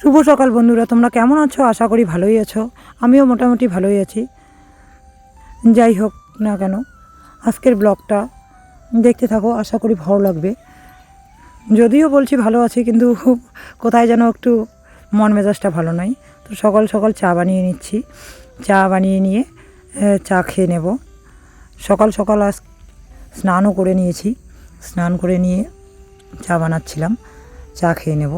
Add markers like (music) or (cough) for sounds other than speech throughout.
শুভ সকাল বন্ধুরা, তোমরা কেমন আছো? আশা করি ভালোই আছো। আমিও মোটামুটি ভালোই আছি। যাই হোক না কেন, আজকের ব্লগটা দেখতে থাকো, আশা করি ভালো লাগবে। যদিও বলছি ভালো আছি, কিন্তু কোথায় যেন একটু মন মেজাজটা ভালো নয় তো সকাল সকাল চা বানিয়ে নিচ্ছি। চা বানিয়ে নিয়ে চা খেয়ে নেব। সকাল সকাল আজ স্নানও করে নিয়েছি। স্নান করে নিয়ে চা বানাচ্ছিলাম। চা খেয়ে নেব।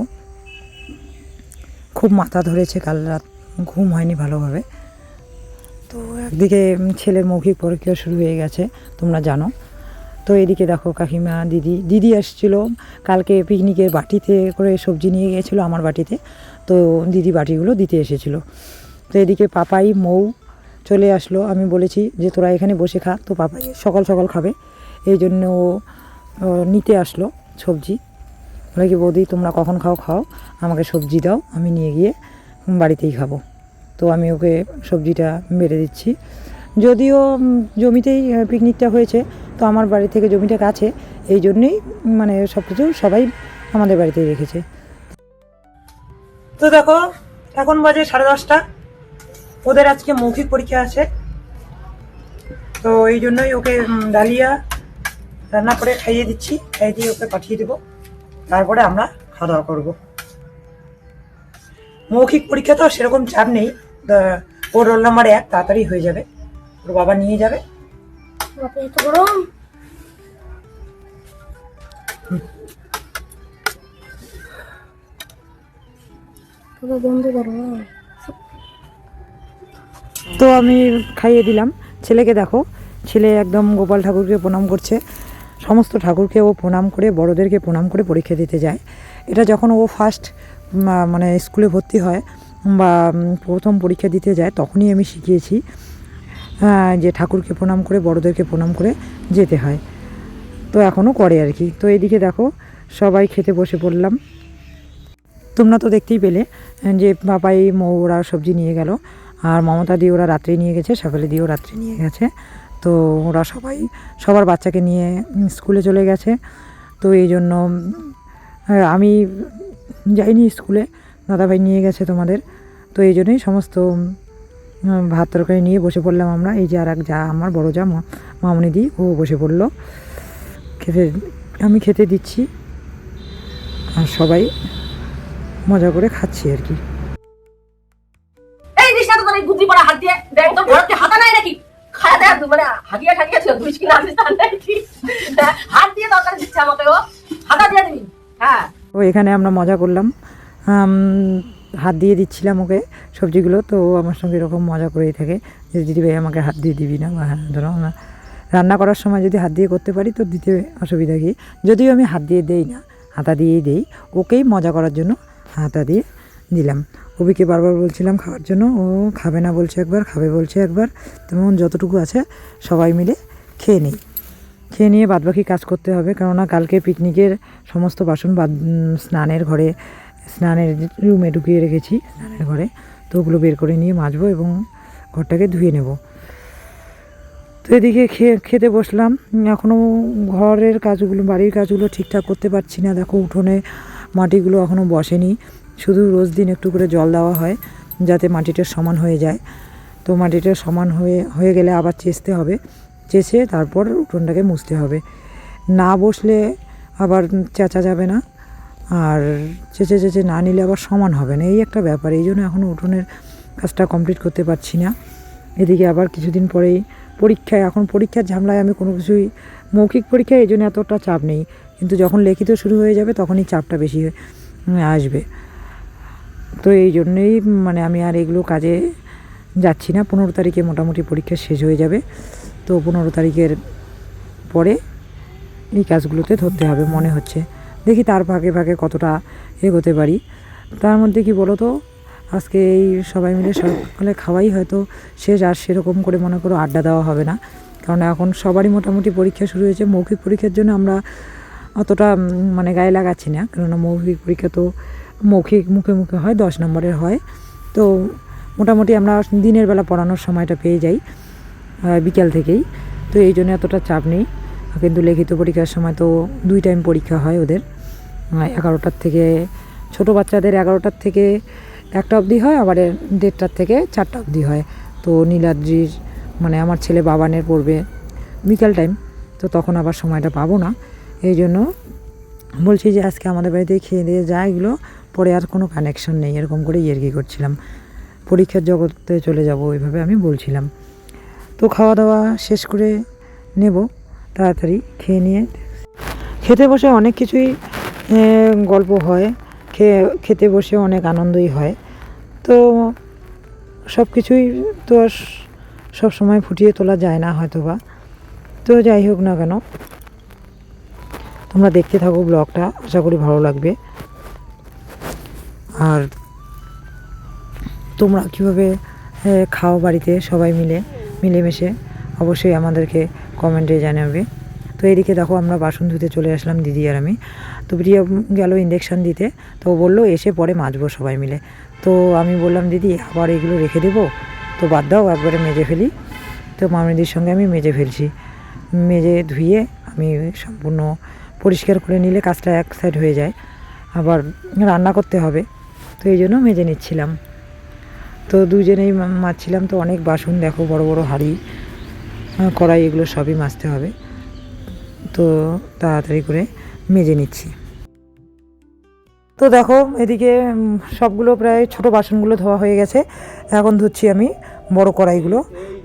খুব মাথা ধরেছে, কাল রাত ঘুম হয়নি ভালোভাবে। তো একদিকে ছেলের মৌখিক পরীক্ষা শুরু হয়ে গেছে, তোমরা জানো। তো এদিকে দেখো কাকিমা, দিদি দিদি আসছিল। কালকে পিকনিকের বাটিতে করে সবজি নিয়ে গিয়েছিল আমার বাটিতে। তো দিদি বাটিগুলো দিতে এসেছিল। তো এদিকে পাপাই, মৌ চলে আসলো। আমি বলেছি যে, তোরা এখানে বসে খা। তো পাপাই সকাল সকাল খাবে। এই জন্য ও ও নিতে আসলো সবজি। বলে কি, বৌদি, তোমরা কখন খাও খাও, আমাকে সবজি দাও, আমি নিয়ে গিয়ে বাড়িতেই খাব। তো আমি ওকে সবজিটা বেড়ে দিচ্ছি। যদিও জমিতেই পিকনিকটা হয়েছে, তো আমার বাড়ি থেকে জমিটা কাছে, এই জন্যেই মানে সব কিছু সবাই আমাদের বাড়িতেই রেখেছে। তো দেখো, এখন বাজে সাড়ে দশটা। ওদের আজকে মৌখিক পরীক্ষা আছে। তো এই জন্যই ওকে ডালিয়া রান্না করে খাইয়ে দিচ্ছি। খাইয়ে দিয়ে ওকে পাঠিয়ে দেবো। তারপরে আমরা খাওয়া দাওয়া করব। মৌখিক পরীক্ষা তো সেরকম চাপ নেই। ওর রোল নাম্বার এক তাড়াতাড়ি হয়ে যাবে। ওর বাবা নিয়ে যাবে। করো তো আমি খাইয়ে দিলাম। ছেলেকে দেখো। ছেলে একদম গোপাল ঠাকুরকে প্রণাম করছে। সমস্ত ঠাকুরকে ও প্রণাম করে, বড়োদেরকে প্রণাম করে পরীক্ষা দিতে যায়। এটা যখন ও ফার্স্ট মানে স্কুলে ভর্তি হয়, বা প্রথম পরীক্ষা দিতে যায়, তখনই আমি শিখিয়েছি যে ঠাকুরকে প্রণাম করে, বড়োদেরকে প্রণাম করে যেতে হয়। তো এখনও করে আর কি। তো এদিকে দেখো, সবাই খেতে বসে পড়লাম। তোমরা তো দেখতেই পেলে যে বাবাই মৌ ওরা সবজি নিয়ে গেল, আর মমতা দিয়ে ওরা রাত্রে নিয়ে গেছে সকালে দিয়েও রাত্রে নিয়ে গেছে। তো ওরা সবাই সবার বাচ্চাকে নিয়ে স্কুলে চলে গেছে। তো এই জন্য উম, আমি যাইনি স্কুলে দাদাভাই নিয়ে গেছে তোমাদের। তো এই জন্যই সমস্ত ভাত তরকারি নিয়ে বসে পড়লাম আমরা। এই যে আর এক যা আমার বড় যা মামনি দি ও বসে পড়ল। খেতে আমি খেতে দিচ্ছি। আর সবাই মজা করে খাচ্ছি আর কি। এই তো হাত দিয়ে ঘরতে হাতা নাই নাকি? দেখ মানে হাগিয়া ঠাগিয়া ছিল কিনা হাত দিয়ে দরকার দিচ্ছে আমাকে, ও। হাতা দিয়ে দিবি। হ্যাঁ। ও, এখানে আমরা মজা করলাম। হাত দিয়ে দিচ্ছিলাম ওকে সবজিগুলো, তো ও আমার সঙ্গে এরকম মজা করেই থাকে। যে দিদিভাই আমাকে হাত দিয়ে দিবি না হ্যাঁ ধরো না রান্না করার সময় যদি হাত দিয়ে করতে পারি, তো দিতে অসুবিধা কি? যদিও আমি হাত দিয়ে দেই না, হাতা দিয়েই দেই, ওকেই মজা করার জন্য হাতা দিয়ে দিলাম। অভিকে বারবার বলছিলাম, খাওয়ার জন্য ও খাবে না, বলছে একবার, খাবে, বলছে একবার। তেমন যতটুকু আছে, সবাই মিলে খেয়ে নিই। খেয়ে নিয়ে বাদবাকি কাজ করতে হবে, কেননা কালকে পিকনিকের সমস্ত বাসন বাদ স্নানের ঘরে, স্নানের রুমে ঢুকিয়ে রেখেছি, স্নানের ঘরে। তো ওগুলো বের করে নিয়ে মাজবো এবং ঘরটাকে ধুয়ে নেব। তো এদিকে খেয়ে, খেতে বসলাম। এখনও ঘরের কাজগুলো, বাড়ির কাজগুলো ঠিকঠাক করতে পারছি না। দেখো উঠোনে মাটিগুলো এখনও বসেনি। শুধু রোজ দিন একটু করে জল দেওয়া হয়, যাতে মাটিটা সমান হয়ে যায়। তো মাটিটা সমান হয়ে হয়ে গেলে আবার চেষতে হবে। চেষে তারপর উঠোনটাকে মুছতে হবে। না বসলে আবার চেঁচা যাবে না। আর চেঁচে চেঁচে না নিলে আবার সমান হবে না। এই একটা ব্যাপার। এই জন্য এখনও উঠোনের কাজটা কমপ্লিট করতে পারছি না। এদিকে আবার কিছুদিন পরেই পরীক্ষায়, এখন পরীক্ষার ঝামেলায় আমি কোনো কিছুই মৌখিক পরীক্ষায় এই জন্য এতটা চাপ নেই। কিন্তু যখন লিখিত শুরু হয়ে যাবে, তখনই চাপটা বেশি আসবে। তো এই জন্যেই মানে আমি আর এগুলো কাজে যাচ্ছি না। পনেরো তারিখে মোটামুটি পরীক্ষা শেষ হয়ে যাবে। তো পনেরো তারিখের পরে এই কাজগুলোতে ধরতে হবে মনে হচ্ছে। দেখি তার ভাগে ভাগে কতটা এগোতে পারি। তার মধ্যে কি বলো তো আজকে এই সবাই মিলে সকালে খাওয়াই হয়তো শেষ, আর সেরকম করে মনে করো আড্ডা দেওয়া হবে না। কারণ এখন সবারই মোটামুটি পরীক্ষা শুরু হয়েছে। মৌখিক পরীক্ষার জন্য আমরা অতটা মানে গায়ে লাগাচ্ছি না। কেননা মৌখিক পরীক্ষা তো মৌখিক মুখে মুখে হয়, দশ নম্বরের হয়। তো মোটামুটি আমরা দিনের বেলা পড়ানোর সময়টা পেয়ে যাই বিকেল থেকেই। তো এই জন্য এতটা চাপ নেই। কিন্তু লিখিত পরীক্ষার সময় তো দুই টাইম পরীক্ষা হয় ওদের। এগারোটার থেকে ছোটো বাচ্চাদের এগারোটার থেকে একটা অবধি হয়, আবার দেড়টার থেকে চারটা অবধি হয়। তো নীলাদ্রির মানে আমার ছেলে বাবানের পড়বে বিকাল টাইম তো তখন আবার সময়টা পাবো না। এই জন্য বলছি যে আজকে আমাদের বাড়িতে খেয়ে দিয়ে যা এগুলো পরে আর কোনো কানেকশন নেই, এরকম করে ইয়েরকি করছিলাম। পরীক্ষার জগতে চলে যাব ওইভাবে আমি বলছিলাম। তো খাওয়া দাওয়া শেষ করে নেব, তাড়াতাড়ি খেয়ে নিয়ে। খেতে বসে অনেক কিছুই গল্প হয়, খেয়ে, খেতে বসে অনেক আনন্দই হয়। তো সব কিছুই তো আর সব সময় ফুটিয়ে তোলা যায় না হয়তো বা তো যাই হোক না কেন, তোমরা দেখতে থাকো ব্লগটা, আশা করি ভালো লাগবে। আর তোমরা কীভাবে খাও বাড়িতে সবাই মিলে, মিলেমিশে, অবশ্যই আমাদেরকে কমেন্টে জানাবে। তো এদিকে দেখো আমরা বাসন ধুতে চলে আসলাম দিদি আর আমি। তো প্রিয়া গেল ইঞ্জেকশন দিতে, তো বলল এসে পরে মাজবো সবাই মিলে। তো আমি বললাম, দিদি, আবার এগুলো রেখে দেবো? তো বাদ দাও, একবারে মেজে ফেলি। তো মামনিদির সঙ্গে আমি মেজে ফেলছি। মেজে ধুয়ে আমি সম্পূর্ণ পরিষ্কার করে নিলে কাজটা এক সাইড হয়ে যায়। আবার রান্না করতে হবে। তো এই জন্য মেজে নিচ্ছিলাম। তো দুজনেই মা- মাজছিলাম তো অনেক বাসন দেখো, বড় বড় হাঁড়ি কড়াই, এগুলো সবই মাজতে হবে। তো তাড়াতাড়ি করে মেজে নিচ্ছি। তো দেখো, এদিকে সবগুলো প্রায় ছোট বাসনগুলো ধোয়া হয়ে গেছে। এখন ধুচ্ছি আমি বড় কড়াইগুলো।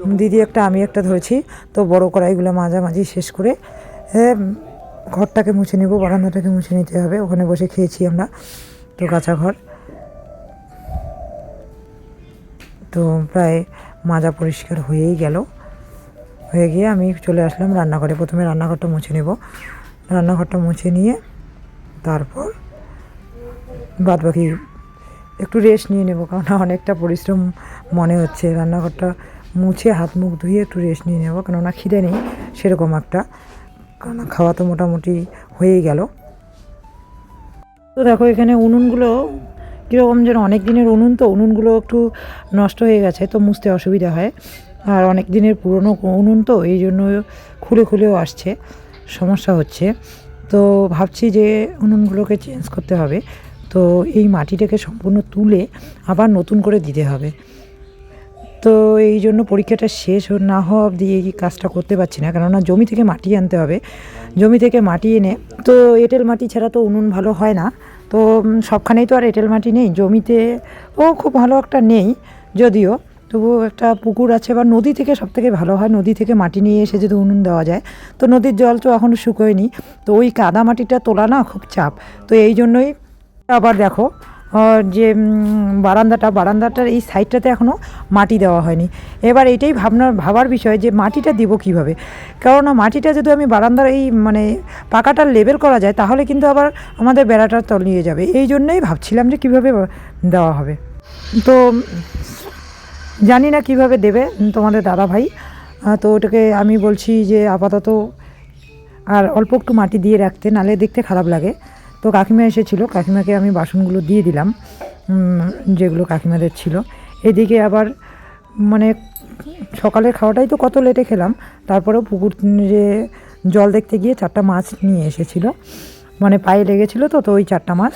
দিদি একটা, আমি একটা ধরেছি। তো বড় কড়াইগুলো মাঝামাঝি শেষ করে ঘরটাকে মুছে নেব, বারান্দাটাকে মুছে নিতে হবে। ওখানে বসে খেয়েছি আমরা। তো কাঁচা ঘর। তো প্রায় মাজা পরিষ্কার হয়েই গেল। হয়ে গিয়ে আমি চলে আসলাম রান্নাঘরে। প্রথমে রান্নাঘরটা মুছে নেব। রান্নাঘরটা মুছে নিয়ে তারপর বাদ বাকি একটু রেস্ট নিয়ে নেব, কারণ অনেকটা পরিশ্রম মনে হচ্ছে। রান্নাঘরটা মুছে হাত মুখ ধুয়ে একটু রেস্ট নিয়ে নেব, কেননা খিদে নেই সেরকম একটা কারণ খাওয়া তো মোটামুটি হয়েই গেল। তো দেখো এখানে উনুনগুলো কীরকম যেন অনেক দিনের উনুন তো, উনুনগুলো একটু নষ্ট হয়ে গেছে তো মুছতে অসুবিধা হয়। আর অনেক দিনের পুরনো উনুন তো, এই জন্য খুলে খুলেও আসছে, সমস্যা হচ্ছে। তো ভাবছি যে উনুনগুলোকে চেঞ্জ করতে হবে। তো এই মাটিটাকে সম্পূর্ণ তুলে আবার নতুন করে দিতে হবে। তো এই জন্য পরীক্ষাটা শেষ না হওয়া অবধি এই কাজটা করতে পারছি না, কেননা জমি থেকে মাটি আনতে হবে। জমি থেকে মাটি এনে, তো এঁটেল মাটি ছাড়া তো উনুন ভালো হয় না। তো সবখানেই তো আর এঁটেল মাটি নেই, জমিতে ও খুব ভালো একটা নেই, যদিও। তবুও একটা পুকুর আছে বা নদী থেকে সব থেকে ভালো হয়, নদী থেকে মাটি নিয়ে এসে যদি উনুন দেওয়া যায়। তো নদীর জল তো এখনও শুকোয়নি। তো ওই কাদা মাটিটা তোলা না খুব চাপ। তো এই জন্যই আবার দেখো যে বারান্দাটা, বারান্দাটার এই সাইডটাতে এখনও মাটি দেওয়া হয়নি। এবার এইটাই ভাবনার ভাবার বিষয় যে মাটিটা দিব কীভাবে? কেননা মাটিটা যদি আমি বারান্দার এই মানে পাকাটার লেবেল করা যায়, তাহলে কিন্তু আবার আমাদের বেড়াটা তলিয়ে যাবে। এই জন্যই ভাবছিলাম যে কীভাবে দেওয়া হবে। তো, জানি না কীভাবে দেবে তোমাদের দাদা ভাই তো ওটাকে আমি বলছি যে আপাতত আর অল্প একটু মাটি দিয়ে রাখতে, নালে দেখতে খারাপ লাগে। তো কাকিমা এসেছিল, কাকিমাকে আমি বাসনগুলো দিয়ে দিলাম যেগুলো কাকিমাদের ছিল। এদিকে আবার মানে সকালের খাওয়াটাই তো কত লেটে খেলাম, তারপরেও পুকুর যে জল দেখতে গিয়ে চারটা মাছ নিয়ে এসেছিল। মানে পায়ে লেগেছিলো তো তো ওই চারটা মাছ,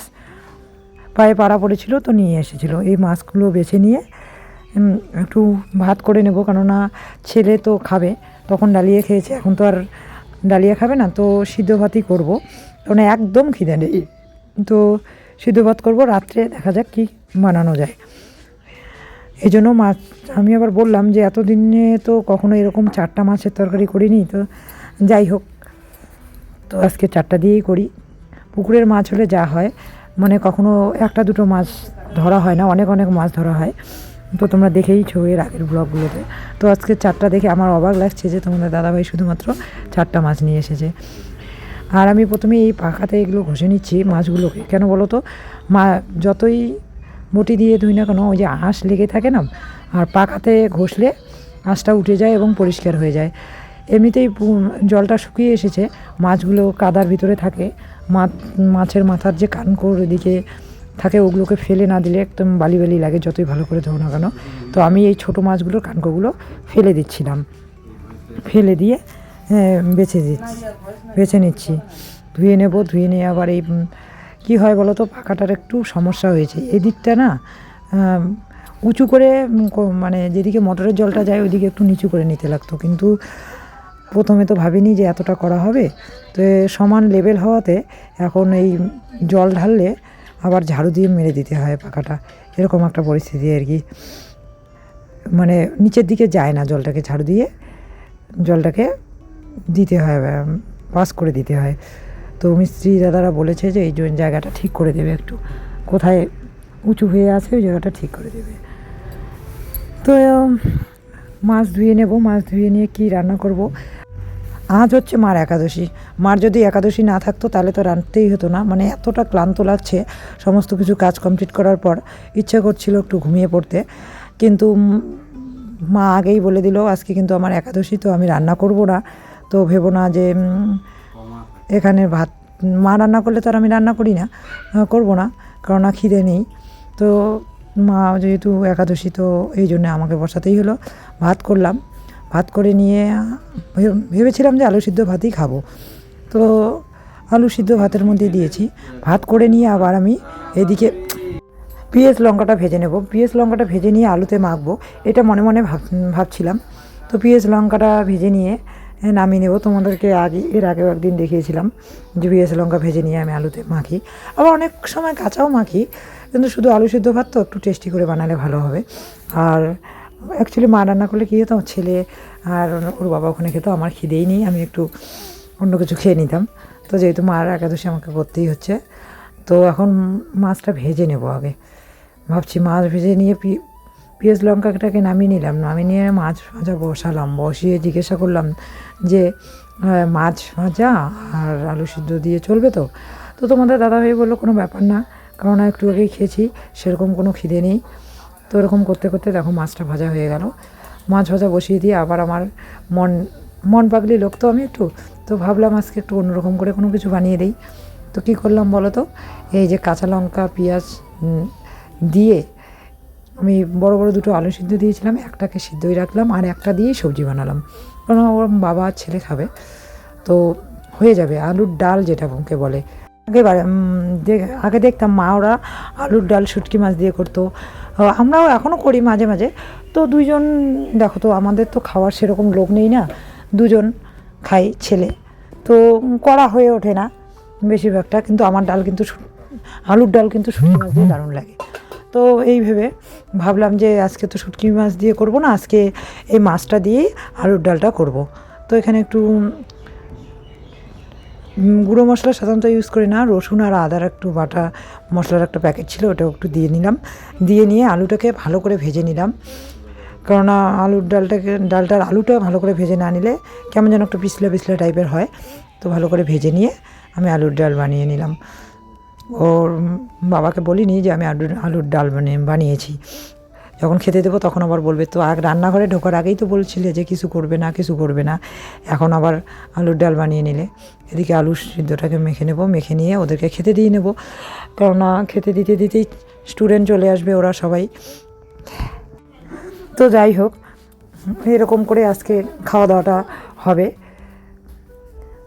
পায়ে পাড়া পড়েছিল তো নিয়ে এসেছিল। এই মাছগুলো বেছে নিয়ে একটু ভাত করে নেব, কেননা ছেলে তো খাবে, তখন ডালিয়ে খেয়েছে, এখন তো আর ডালিয়া খাবে না, তো সিদ্ধ ভাতই করব। কারণ একদম খিদে নেই। তো সিদ্ধ ভাত করব, রাত্রে দেখা যাক কি বানানো যায়। এই জন্য মাছ আমি আবার বললাম যে এতদিনে তো কখনো এরকম চারটা মাছের তরকারি করিনি, তো যাই হোক। তো আজকে চারটা দিয়েই করি। পুকুরের মাছ হলে যা হয় মানে কখনো একটা দুটো মাছ ধরা হয় না, অনেক অনেক মাছ ধরা হয়। তো তোমরা দেখেইছো এর আগের ব্লগগুলোতে। তো আজকে চারটা দেখে আমার অবাক লাগছে যে তোমাদের দাদাভাই শুধুমাত্র চারটা মাছ নিয়ে এসেছে। আর আমি প্রথমে এই পাখাতে এগুলো ঘষে নিচ্ছি মাছগুলোকে। কেন বলো তো? মা, যতই বটি দিয়ে ধুই না কেন, ওই যে আঁশ লেগে থাকে না, আর পাখাতে ঘষলে আঁশটা উঠে যায় এবং পরিষ্কার হয়ে যায়। এমনিতেই জলটা শুকিয়ে এসেছে, মাছগুলো কাদার ভিতরে থাকে, মাছ, মাছের মাথার যে কানকোর এদিকে থাকে, ওগুলোকে ফেলে না দিলে একদম বালি বালি লাগে, যতই ভালো করে ধো না কেন। তো আমি এই ছোটো মাছগুলোর কানকোগুলো ফেলে দিচ্ছিলাম। ফেলে দিয়ে হ্যাঁ, বেছে দিচ্ছি বেছে নিচ্ছি। ধুয়ে নেব ধুয়ে নিয়ে আবার এই কি হয় বলো তো পাখাটার একটু সমস্যা হয়েছে। এদিকটা না উঁচু করে মানে যেদিকে মোটরের জলটা যায় ওইদিকে একটু নিচু করে নিতে লাগতো। কিন্তু প্রথমে তো ভাবিনি যে এতটা করা হবে। তো সমান লেভেল হওয়াতে এখন এই জল ঢাললে আবার ঝাড়ু দিয়ে মেরে দিতে হয় পাখাটা। এরকম একটা পরিস্থিতি আর কি। মানে নিচের দিকে যায় না জলটাকে ঝাড়ু দিয়ে জলটাকে দিতে হয় পাস করে দিতে হয়। তো মিস্ত্রি দাদারা বলেছে যে এই জন্য জায়গাটা ঠিক করে দেবে একটু। কোথায় উঁচু হয়ে আছে, ওই জায়গাটা ঠিক করে দেবে। তো মাছ ধুয়ে নেব, মাছ ধুয়ে নিয়ে কি রান্না করব? আজ হচ্ছে মার একাদশী। মার যদি একাদশী না থাকতো, তাহলে তো রাঁধতেই হতো না। মানে এতটা ক্লান্ত লাগছে সমস্ত কিছু কাজ কমপ্লিট করার পর। ইচ্ছা করছিল একটু ঘুমিয়ে পড়তে। কিন্তু মা আগেই বলে দিল, আজকে কিন্তু আমার একাদশী, তো আমি রান্না করব না। তো ভেবো না যে এখানে ভাত, মা রান্না করলে তো আর আমি রান্না করি না করব না, কারণ না খিদে নেই। তো মা যেহেতু একাদশী, তো এই জন্য আমাকে বসাতেই হলো। ভাত করলাম, ভাত করে নিয়ে ভেবেছিলাম যে আলু সিদ্ধ ভাতই খাব। তো আলু সিদ্ধ ভাতের মধ্যে দিয়েছি। ভাত করে নিয়ে আবার আমি এদিকে পিঁয়াজ লঙ্কাটা ভেজে নেব। পিঁয়াজ লঙ্কাটা ভেজে নিয়ে আলুতে মাখবো, এটা মনে মনে ভাব, ভাবছিলাম। তো পিঁয়াজ লঙ্কাটা ভেজে নিয়ে এ, নামিয়ে নেব। তোমাদেরকে আগে এর আগেও একদিন দেখিয়েছিলাম। যে পিঁয়াজ লঙ্কা ভেজে নিয়ে আমি আলুতে মাখি। আবার অনেক সময় কাঁচাও মাখি কিন্তু শুধু আলু সিদ্ধ ভাত তো একটু টেস্টি করে বানালে ভালো হবে। আর অ্যাকচুয়ালি মা রান্না করলে কী হতো? ছেলে আর ওর বাবা ওখানে খেতো আমার খিদেই নেই আমি একটু অন্য কিছু খেয়ে নিতাম। তো যেহেতু মার একাদশী আমাকে করতেই হচ্ছে তো এখন মাছটা ভেজে নেব আগে। ভাবছি মাছ ভেজে নিয়ে পেঁয়াজ লঙ্কাটাকে নামিয়ে নিলাম। নামিয়ে নিয়ে মাছ ভাজা বসালাম, বসিয়ে জিজ্ঞাসা করলাম যে মাছ ভাজা আর আলু সিদ্ধ দিয়ে চলবে তো? তো তোমাদের দাদা দাদাভাই বলল, কোনো ব্যাপার না কারণ একটু আগেই খেয়েছি, সেরকম কোনো খিদে নেই। তো এরকম করতে করতে দেখো মাছটা ভাজা হয়ে গেল। মাছ ভাজা বসিয়ে দিয়ে আবার আমার মন মন পাগলি লোক তো আমি একটু, তো ভাবলাম আজকে একটু অন্যরকম করে কোনো কিছু বানিয়ে দিই। তো কী করলাম বলো তো? এই যে কাঁচা লঙ্কা, পেঁয়াজ দিয়ে আমি বড় বড় দুটো আলু সিদ্ধ দিয়েছিলাম, একটাকে সিদ্ধই রাখলাম আর একটা দিয়েই সবজি বানালাম। কারণ ওর বাবা ছেলে খাবে, তো হয়ে যাবে। আলুর ডাল যেটা মুখে বলে। আগে আগে দেখতাম মা ওরা আলুর ডাল শুটকি মাছ দিয়ে করতো। আমরাও এখনও করি মাঝে মাঝে। তো দুইজন, দেখো তো, আমাদের তো খাওয়ার সেরকম লোক নেই না? দুজন খাই ছেলে। তো করা হয়ে ওঠে না বেশিরভাগটা, কিন্তু আমার ডাল কিন্তু আলুর ডাল কিন্তু শুটকি মাছ দিয়ে দারুণ লাগে। তো এই ভেবে ভাবলাম যে আজকে তো শুটকি মাছ দিয়ে করব না, আজকে এই মাছটা দিয়েই আলুর ডালটা করব। তো এখানে একটু গুঁড়ো মশলা সাধারণত ইউজ করি না, রসুন আর আদার একটু বাটা মশলার একটা প্যাকেট ছিল, ওটাও একটু দিয়ে নিলাম। দিয়ে নিয়ে আলুটাকে ভালো করে ভেজে নিলাম। কেননা আলুর ডালটাকে, ডালটার আলুটা ভালো করে ভেজে না নিলে কেমন যেন একটু পিছলে পিছলা টাইপের হয়। তো ভালো করে ভেজে নিয়ে আমি আলুর ডাল বানিয়ে নিলাম। ওর বাবাকে বলিনি যে আমি আলুর আলুর ডাল মানে বানিয়েছি। যখন খেতে দেবো তখন আবার বলবে, তো আগ রান্নাঘরে ঢোকার আগেই তো বলছিলে যে কিছু করবে না, কিছু করবে না। এখন আবার আলুর ডাল বানিয়ে নিলে। এদিকে আলু সিদ্ধটাকে মেখে নেব, মেখে নিয়ে ওদেরকে খেতে দিয়ে নেব। কেননা খেতে দিতে দিতেই স্টুডেন্ট চলে আসবে ওরা সবাই। তো যাই হোক, এরকম করে আজকে খাওয়া দাওয়াটা হবে।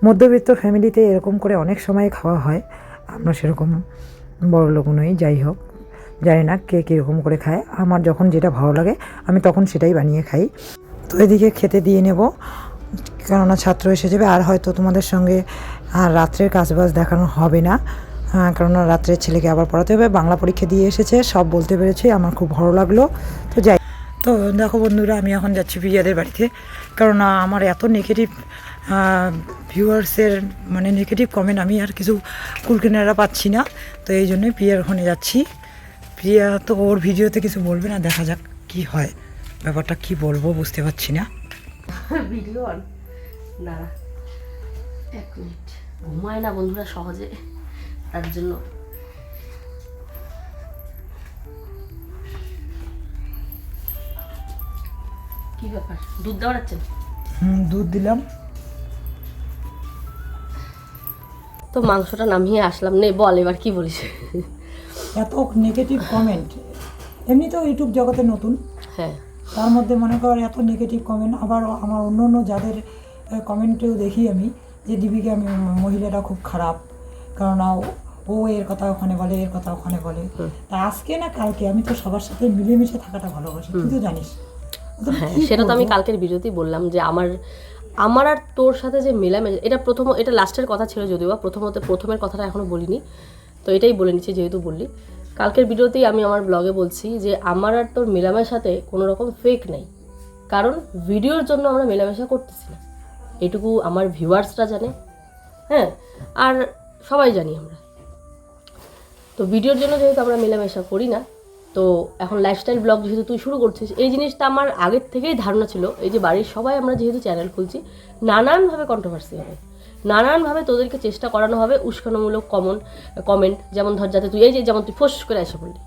মধ্যবিত্ত ফ্যামিলিতে এরকম করে অনেক সময় খাওয়া হয়। আমরা সেরকম বড় লোক নই, যাই হোক। জানি না কে কীরকম করে খায়। আমার যখন যেটা ভালো লাগে, আমি তখন সেটাই বানিয়ে খাই। তো এদিকে খেতে দিয়ে নেব। কেননা ছাত্র এসে যাবে, আর হয়তো তোমাদের সঙ্গে রাত্রের কাজবাজ দেখানো হবে না। কেননা রাত্রের ছেলেকে আবার পড়াতে হবে। বাংলা পরীক্ষা দিয়ে এসেছে, সব বলতে পেরেছে, আমার খুব ভালো লাগল। তো যাই, তো দেখো বন্ধুরা, আমি এখন যাচ্ছি প্রিয়াদের বাড়িতে। কেননা আমার এত নেগেটিভ ভিউয়ার্সের মানে নেগেটিভ কমেন্ট আমি আর কিছু কুলকিনারা পাচ্ছি না। তো এই জন্যই প্রিয়ার ওখানে যাচ্ছি। প্রিয়া তো ওর ভিডিওতে কিছু বলবে না দেখা যাক কি হয়। ব্যাপারটা কি বলব বুঝতে পারছি না। ভিডিও না এক মিনিট। ঘুমায় না বন্ধুরা সহজে। তার জন্য। কি ব্যাপার? দুধ দেওয়াচ্ছেন হুম, দুধ দিলাম। তো মাংসটা নামিয়ে আসলাম নে বল এবার কি বলিস? এত নেগেটিভ কমেন্ট এমনি তো ইউটিউব জগতে নতুন। হ্যাঁ। তার মধ্যে মনে কর এত নেগেটিভ কমেন্ট আবার আমার অন্য অন্য যাদের কমেন্টেও দেখি আমি যে দীপিকা আমি মহিলাটা খুব খারাপ। কেননা ও- এর কথা ওখানে বলে এর কথা ওখানে বলে। তা আজকে না কালকে আমি তো সবার সাথে মিলেমিশে থাকাটা ভালোবাসি। তুই তো জানিস। হ্যাঁ সেটা তো আমি কালকের ভিডিওতেই বললাম যে আমার আমার আর তোর সাথে যে মেলামেশা, এটা প্রথম, এটা লাস্টের কথা ছিল যদিও বা প্রথমত প্রথমের কথাটা এখনও বলিনি। তো এটাই বলে নিচ্ছি যেহেতু বললি। কালকের ভিডিওতেই আমি আমার ব্লগে বলছি যে আমার আর তোর মেলামেশাতে কোনো রকম ফেক নেই। কারণ ভিডিওর জন্য আমরা মেলামেশা করতেছি না। এটুকু আমার ভিউয়ার্সরা জানে। হ্যাঁ আর সবাই জানি আমরা। তো ভিডিওর জন্য যেহেতু আমরা মেলামেশা করি না তো এখন লাইফস্টাইল ব্লগ যেহেতু তুই শুরু করছিস এই জিনিসটা আমার আগের থেকেই ধারণা ছিল এই যে বাড়ির সবাই আমরা যেহেতু চ্যানেল খুলছি নানানভাবে কন্ট্রোভার্সি হবে। নানানভাবে তোদেরকে চেষ্টা করানো হবে উস্কানোমূলক কমন কমেন্ট যেমন ধর যাতে তুই এই যে যেমন তুই ফোস করে এসে বললি।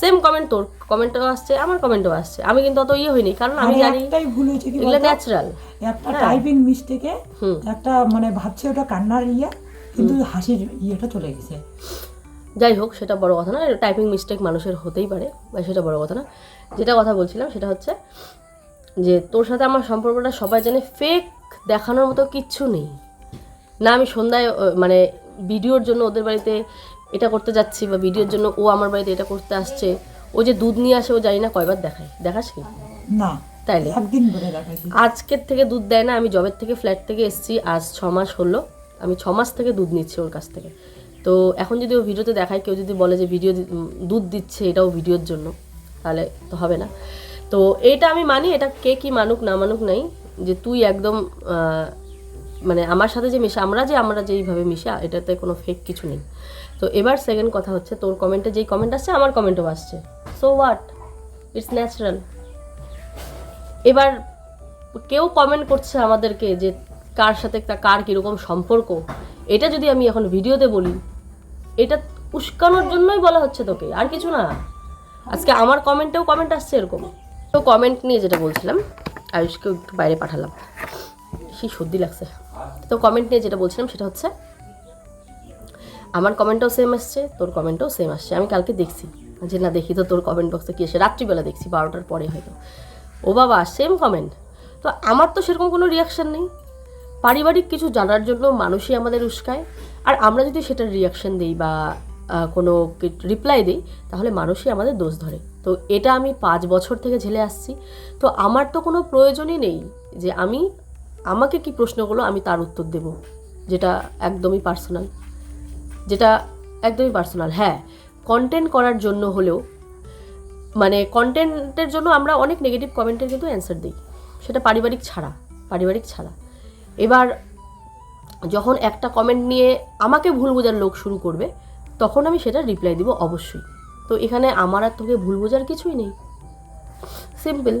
সেম কমেন্ট তোর কমেন্টও আসছে আমার কমেন্টও আসছে। আমি কিন্তু অত ইয়ে হইনি কারণ আমি জানি একটাই ভুল হয়েছে কি এগুলো? ন্যাচারাল একটা টাইপিং মিস্টেকে হুম। একটা মানে ভাবছে ওটা কান্নার ইয়ে কিন্তু হাসির ইয়েটা চলে গেছে। যাই হোক সেটা বড় কথা না টাইপিং মিস্টেক মানুষের হতেই পারে বা সেটা বড় কথা না। যেটা কথা বলছিলাম সেটা হচ্ছে যে তোর সাথে আমার সম্পর্কটা সবাই জানে ফেক দেখানোর মতো কিচ্ছু নেই। না আমি সন্ধ্যায় মানে ভিডিওর জন্য ওদের বাড়িতে এটা করতে যাচ্ছি বা ভিডিওর জন্য ও আমার বাড়িতে এটা করতে আসছে ও যে দুধ নিয়ে আসে ও জানি না কয়বার দেখায়। দেখাস কি? না তাইলে। আজকের থেকে দুধ দেয় না আমি জবের থেকে ফ্ল্যাট থেকে এসেছি আজ ছ মাস হলো আমি ছ মাস থেকে দুধ নিচ্ছি ওর কাছ থেকে। তো এখন যদি ও ভিডিওতে দেখায়, কেউ যদি বলে যে ভিডিও দুধ দিচ্ছে, এটাও ভিডিওর জন্য, তাহলে তো হবে না। তো এইটা আমি মানি, এটা কে কি মানুক, না মানুক নাই, যে তুই একদম মানে আমার সাথে যে মিশে, আমরা যে, আমরা যেইভাবে মিশে এটাতে কোনো ফেক কিছু নেই। তো এবার সেকেন্ড কথা হচ্ছে, তোর কমেন্টে যেই কমেন্ট আসছে, আমার কমেন্টও আসছে। সো হোয়াট ইটস ন্যাচারাল এবার কেউ কমেন্ট করছে আমাদেরকে যে কার সাথে কার কীরকম সম্পর্ক, এটা যদি আমি এখন ভিডিওতে বলি এটা উস্কানোর জন্যই বলা হচ্ছে তোকে, আর কিছু না। আজকে আমার কমেন্টেও কমেন্ট আসছে এরকম। তো কমেন্ট নিয়ে যেটা বলছিলাম আয়ুষকে একটু বাইরে পাঠালাম। সেই সর্দি লাগছে। তো কমেন্ট নিয়ে যেটা বলছিলাম সেটা হচ্ছে, আমার কমেন্টও সেম আসছে, তোর কমেন্টও সেম আসছে। আমি কালকে দেখছি। যে না, দেখি তো তোর কমেন্ট বক্সে কি এসে রাত্রিবেলা দেখছি, বারোটার পরে হয়তো। ও বাবা সেম কমেন্ট তো আমার তো সেরকম কোনো রিয়াকশান নেই। পারিবারিক কিছু জানার জন্য মানুষই আমাদের উস্কায়। আর আমরা যদি সেটার রিয়াকশান দিই বা কোনো রিপ্লাই দিই, তাহলে মানুষই আমাদের দোষ ধরে। তো এটা আমি পাঁচ বছর থেকে ঝেলে আসছি। তো আমার তো কোনো প্রয়োজনই নেই যে আমি, আমাকে কি প্রশ্নগুলো আমি তার উত্তর দেব। যেটা একদমই পার্সোনাল যেটা একদমই পার্সোনাল হ্যাঁ। কন্টেন্ট করার জন্য হলেও মানে কন্টেন্টের জন্য আমরা অনেক নেগেটিভ কমেন্টের কিন্তু অ্যান্সার দিই। সেটা পারিবারিক ছাড়া পারিবারিক ছাড়া। এবার যখন একটা কমেন্ট নিয়ে আমাকে ভুল বোঝার লোক শুরু করবে, তখন আমি সেটা রিপ্লাই দিব অবশ্যই। তো এখানে আমার আর তোকে ভুল বোঝার কিছুই নেই। সিম্পল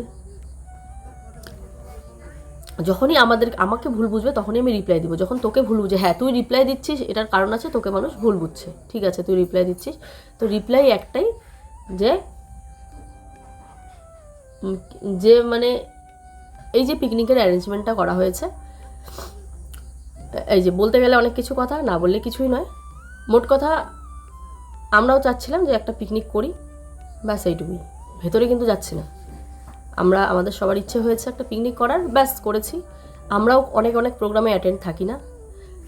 যখনই আমাদের, আমাকে ভুল বুঝবে, তখনই আমি রিপ্লাই দিব। যখন তোকে ভুল বুঝে হ্যাঁ তুই রিপ্লাই দিচ্ছিস, এটার কারণ আছে, তোকে মানুষ ভুল বুঝছে। ঠিক আছে, তুই রিপ্লাই দিচ্ছিস। তো রিপ্লাই একটাই যে যে মানে এই যে পিকনিকের অ্যারেঞ্জমেন্টটা করা হয়েছে এই যে বলতে গেলে অনেক কিছু কথা না বললে কিছুই নয়। মোট কথা আমরাও চাচ্ছিলাম যে একটা পিকনিক করি ব্যাস এইটুকুই। ভেতরে কিন্তু যাচ্ছি না। আমরা আমাদের সবার ইচ্ছে হয়েছে একটা পিকনিক করার ব্যাস করেছি। আমরাও অনেক অনেক প্রোগ্রামে অ্যাটেন্ড থাকি না।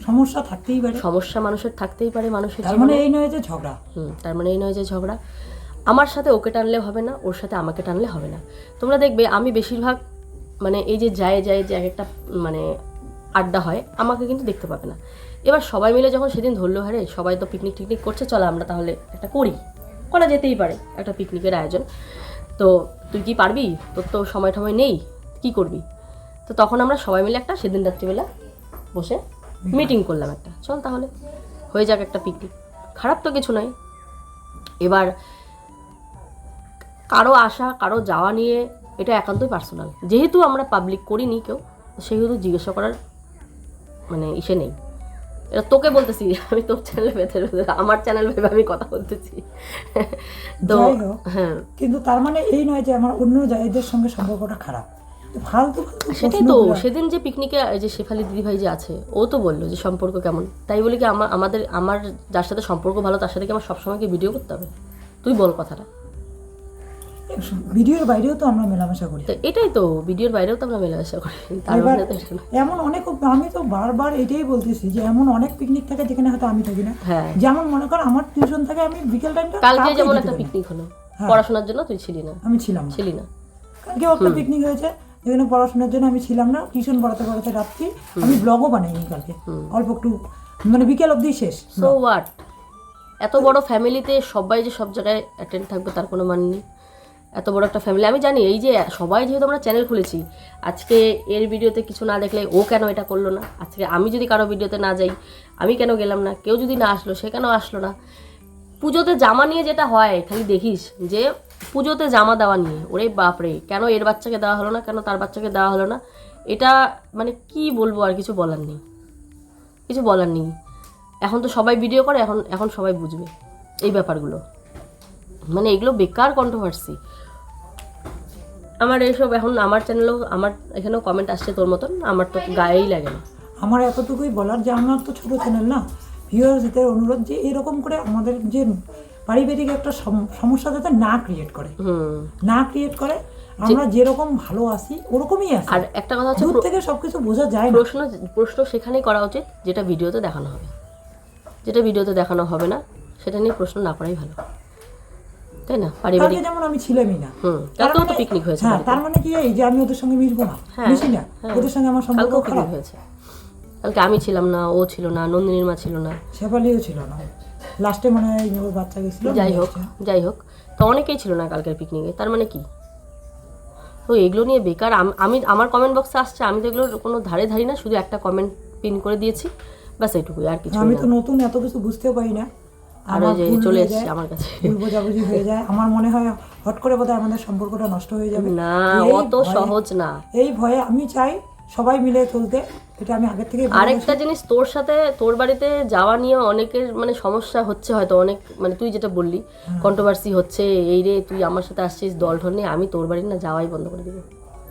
সমস্যা থাকতেই পারে। সমস্যা মানুষের থাকতেই পারে মানুষের তার মানে এই নয় যে ঝগড়া। হুম তার মানে এই নয় যে ঝগড়া। আমার সাথে ওকে টানলে হবে না ওর সাথে আমাকে টানলে হবে না। তোমরা দেখবে আমি বেশিরভাগ মানে এই যে যায় যায় যে এক একটা মানে আড্ডা হয়, আমাকে কিন্তু দেখতে পাবে না। এবার সবাই মিলে যখন সেদিন ধরলো হারে সবাই তো পিকনিক টিকনিক করছে, চলো আমরা তাহলে একটা করি। করা যেতেই পারে, একটা পিকনিকের আয়োজন। তো তুই কি পারবি? তোর তো সময় টময় নেই, কি করবি? তো তখন আমরা সবাই মিলে একটা সেদিন রাত্রিবেলা বসে মিটিং করলাম একটা। চল তাহলে, হয়ে যাক একটা পিকনিক খারাপ তো কিছু নয়। এবার কারও আসা, কারও যাওয়া নিয়ে এটা একান্তই পার্সোনাল যেহেতু আমরা পাবলিক করিনি কেউ, সেহেতু জিজ্ঞাসা করার মানে ইসে নেই। এটা তোকে বলতেছি আমি তোর চ্যানেল ভেতরে আমার চ্যানেল ভেবে আমি কথা বলতেছি। তো হ্যাঁ। কিন্তু তার মানে এই নয় যে আমার অন্য জায়গাদের সঙ্গে সম্পর্কটা খারাপ। ফালতু সেটাই তো সেদিন যে পিকনিকে যে শেফালি দিদিভাই যে আছে ও তো বলল যে সম্পর্ক কেমন। তাই বলে কি আমার আমাদের আমার যার সাথে সম্পর্ক ভালো তার সাথে কি আমার সবসময় কি ভিডিও করতে হবে? তুই বল কথাটা। ভিডিওর বাইরেও তো আমরা মেলামেশা করি। এটাই তো ভিডিওর বাইরেও তো আমরা মেলামেশা করি। এবার মানে। এমন অনেক আমি তো বারবার এটাই বলতেছি যে এমন অনেক পিকনিক থাকে যেখানে হয়তো আমি থাকি না। হ্যাঁ। যেমন মনে কর আমার টিউশন থাকে আমি বিকেল টাইমটা কালকে যেমন একটা পিকনিক হলো। হ্যাঁ। পড়াশোনার জন্য তুই ছিলি না। আমি ছিলাম না। ছিলি না। কালকেও একটা পিকনিক হয়েছে যেখানে পড়াশোনার জন্য আমি ছিলাম না। টিউশন পড়াতে পড়াতে রাত্রি আমি ব্লগও বানাইনি কালকে। অল্প একটু মানে বিকেল অবধি শেষ। সো হোয়াট এত বড় ফ্যামিলিতে সবাই যে সব জায়গায় অ্যাটেন্ড থাকবে তার কোনো মানে নেই। এত বড় একটা ফ্যামিলি আমি জানি, এই যে সবাই যেহেতু আমরা চ্যানেল খুলেছি, আজকে এর ভিডিওতে কিছু না দেখলে ও কেন এটা করল না? আজকে আমি যদি কারও ভিডিওতে না যাই, আমি কেন গেলাম না? কেউ যদি না আসলো, সে কেন আসলো না? পুজোতে জামা নিয়ে যেটা হয়, খালি দেখিস যে পুজোতে জামা দেওয়া নিয়ে, ওরে বাপরে, কেন এর বাচ্চাকে দেওয়া হলো না? কেন তার বাচ্চাকে দেওয়া হলো না? এটা মানে কি বলব আর কিছু বলার নেই। কিছু বলার নেই। এখন তো সবাই ভিডিও করে, এখন এখন সবাই বুঝবে এই ব্যাপারগুলো। মানে এগুলো বেকার কন্ট্রোভার্সি আমার এইসব এখন আমার চ্যানেলেও আমার এখানেও কমেন্ট আসছে তোর মতন আমার তো গায়েই লাগে না। আমার এতটুকুই বলার যে আমার তো ছোট চ্যানেল না। ভিউয়ার্সদের অনুরোধ যে এরকম করে আমাদের যে পারিবারিক একটা সমস্যা যাতে না ক্রিয়েট করে। না ক্রিয়েট করে আমরা যেরকম ভালো আছি ওরকমই আছি। আর একটা কথা হচ্ছে দূর থেকে সবকিছু বোঝা যায় প্রশ্ন প্রশ্ন সেখানেই করা উচিত যেটা ভিডিওতে দেখানো হবে। যেটা ভিডিওতে দেখানো হবে না সেটা নিয়ে প্রশ্ন না করাই ভালো। তাই না? পারিবারিক যেমন আমি ছিলামই না। হুম তার কালকেও তো মানে- পিকনিক হয়েছে হ্যাঁ তার মানে কি এই যে আমি ওদের সঙ্গে মিশবো না? হ্যাঁ, মিশি না? ওদের সঙ্গে আমার সম্পর্ক খারাপ। হয়েছে। কালকে আমি ছিলাম না ও ছিল না নন্দিনীর মা ছিল না। শেফালিও ছিল না। লাস্টে মনে হয় ওর বাচ্চা গেছিল যাই হোক যাই হোক। তো অনেকেই ছিল না কালকের পিকনিকে তার মানে কি? তো এগুলো নিয়ে বেকার আমি আমার কমেন্ট বক্সে আসছে আমি তো এগুলোর কোনো ধারে ধারি না শুধু একটা কমেন্ট পিন করে দিয়েছি। ব্যাস এইটুকুই আর কিছু আমি তো নতুন এত কিছু বুঝতেও পারি না। আর ওই যে চলে হয়ে এসছে আমার কাছে। ভুল বোঝাবুঝি হয়ে যায়। আমার মনে হয় হট করে বোধহয় আমাদের সম্পর্কটা নষ্ট হয়ে যাবে। না অত সহজ না। এই ভয়ে আমি চাই সবাই মিলে চলতে। এটা আমি আগের থেকে আরেকটা জিনিস তোর সাথে তোর বাড়িতে যাওয়া নিয়ে অনেকের মানে সমস্যা হচ্ছে হয়তো অনেক মানে তুই যেটা বললি কন্ট্রোভার্সি হচ্ছে এই রে তুই আমার সাথে আসছিস দল ঠল নিয়ে আমি তোর বাড়ি না যাওয়াই বন্ধ করে দিব।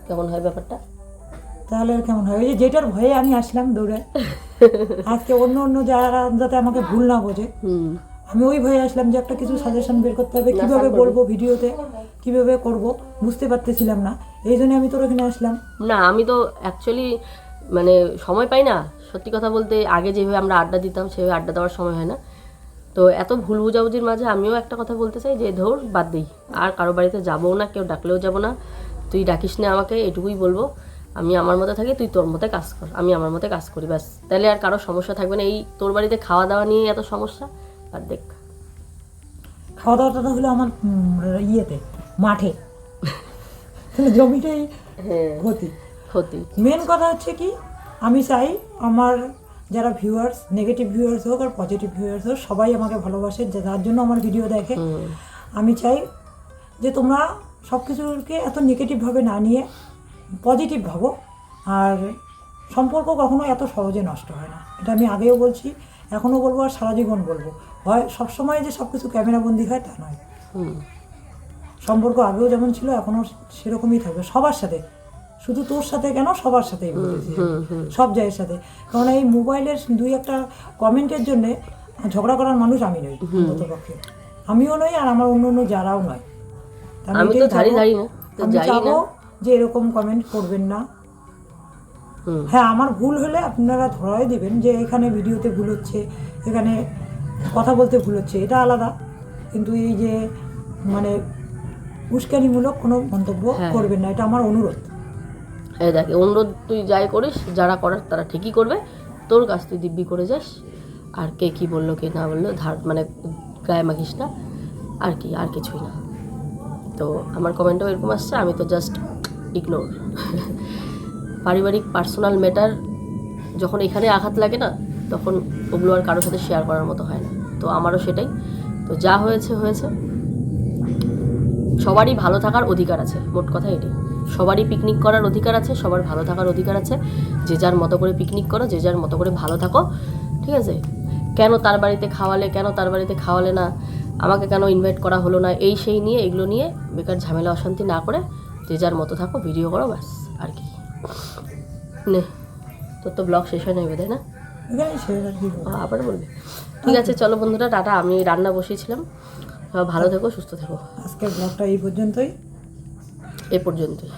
কেমন হয় ব্যাপারটা? তাহলে কেমন হয়? ওই যে যেটার ভয়ে আমি আসলাম দৌড়ে (laughs) আজকে অন্য অন্য যারা যাতে আমাকে ভুল না বোঝে হুম। আমি ওই ভয়ে আসলাম যে একটা কিছু সাজেশন বের করতে হবে। কীভাবে বলব ভিডিওতে? কীভাবে করব? বুঝতে পারতেছিলাম না। এই জন্য আমি তোর ওখানে আসলাম। না আমি তো অ্যাকচুয়ালি মানে সময় পাই না। সত্যি কথা বলতে আগে যেভাবে আমরা আড্ডা দিতাম সেভাবে আড্ডা দেওয়ার সময় হয় না। তো এত ভুল বুঝাবুঝির মাঝে আমিও একটা কথা বলতে চাই যে ধর বাদ দিই। আর কারও বাড়িতে যাব না কেউ ডাকলেও যাব না। তুই ডাকিস না আমাকে এটুকুই বলব। আমি আমার মতো থাকি তুই তোর মতে কাজ কর। আমি আমার মতে কাজ করি ব্যাস। তাহলে আর কারও সমস্যা থাকবে না। এই তোর বাড়িতে খাওয়া দাওয়া নিয়ে এত সমস্যা? দেখ। খাওয়া দাওয়াটা হলো আমার ইয়েতে মাঠে। তাহলে জমিটাই হ্যাঁ। ক্ষতি। ক্ষতি। মেন কথা হচ্ছে কি আমি চাই আমার যারা ভিউয়ার্স নেগেটিভ ভিউয়ার্স হোক আর পজিটিভ ভিউয়ার্স হোক সবাই আমাকে ভালোবাসে যার জন্য আমার ভিডিও দেখে। আমি চাই যে তোমরা সব কিছুকে এত নেগেটিভভাবে না নিয়ে পজিটিভ ভাবো আর সম্পর্ক কখনো এত সহজে নষ্ট হয় না। এটা আমি আগেও বলছি এখনও বলব আর সারা জীবন বলব। হয় সবসময় যে সব কিছু ক্যামেরাবন্দি হয় তা নয়। সম্পর্ক আগেও যেমন ছিল এখনও সেরকমই থাকবে। সবার সাথে। শুধু তোর সাথে কেন? সবার সাথেই সব জায়গার সাথে। কারণ এই মোবাইলের দুই একটা কমেন্টের জন্যে ঝগড়া করার মানুষ আমি নই পক্ষে আমিও নই আর আমার অন্য অন্য যারাও নয়। আমি তো চাবো যে এরকম কমেন্ট করবেন না। হ্যাঁ আমার ভুল হলে আপনারা ধরাই দিবেন যে এখানে ভিডিওতে ভুল হচ্ছে এখানে কথা বলতে ভুল হচ্ছে এটা আলাদা। কিন্তু এই যে মানে উস্কানিমূলক কোনো মন্তব্য হ্যাঁ। করবেন না এটা আমার অনুরোধ। এই দেখ অনুরোধ তুই যাই করিস যারা করার তারা ঠিকই করবে। তোর কাছ তুই দিব্যি করে যাস আর কে কি বলল কে না বলল ধার মানে গায়ে মাখিস না আর কি আর কিছুই না। তো আমার কমেন্টও এরকম আসছে আমি তো জাস্ট ইগনোর পারিবারিক পার্সোনাল ম্যাটার যখন এখানে আঘাত লাগে না তখন ওগুলো আর কারোর সাথে শেয়ার করার মতো হয় না। তো আমারও সেটাই। তো যা হয়েছে হয়েছে। সবারই ভালো থাকার অধিকার আছে, মোট কথা এটি সবারই পিকনিক করার অধিকার আছে, সবার ভালো থাকার অধিকার আছে। যে যার মতো করে পিকনিক করো, যে যার মতো করে ভালো থাকো, ঠিক আছে? কেন তার বাড়িতে খাওয়ালে, কেন তার বাড়িতে খাওয়ালে না? আমাকে কেন ইনভাইট করা হলো না? এই সেই নিয়ে, এগুলো নিয়ে বেকার ঝামেলা, অশান্তি না করে যে যার মতো থাকো ভিডিও করো, ব্যাস, আর কি। নে, তোর তো ব্লগ শেষ হয় নাই বোধ না? বলব। আবার বলবে। ঠিক আছে চলো বন্ধুরা টাটা। আমি রান্না বসিয়েছিলাম। ভালো থেকো সুস্থ থেকো। আজকের ব্লগটা এই পর্যন্তই। এ পর্যন্তই।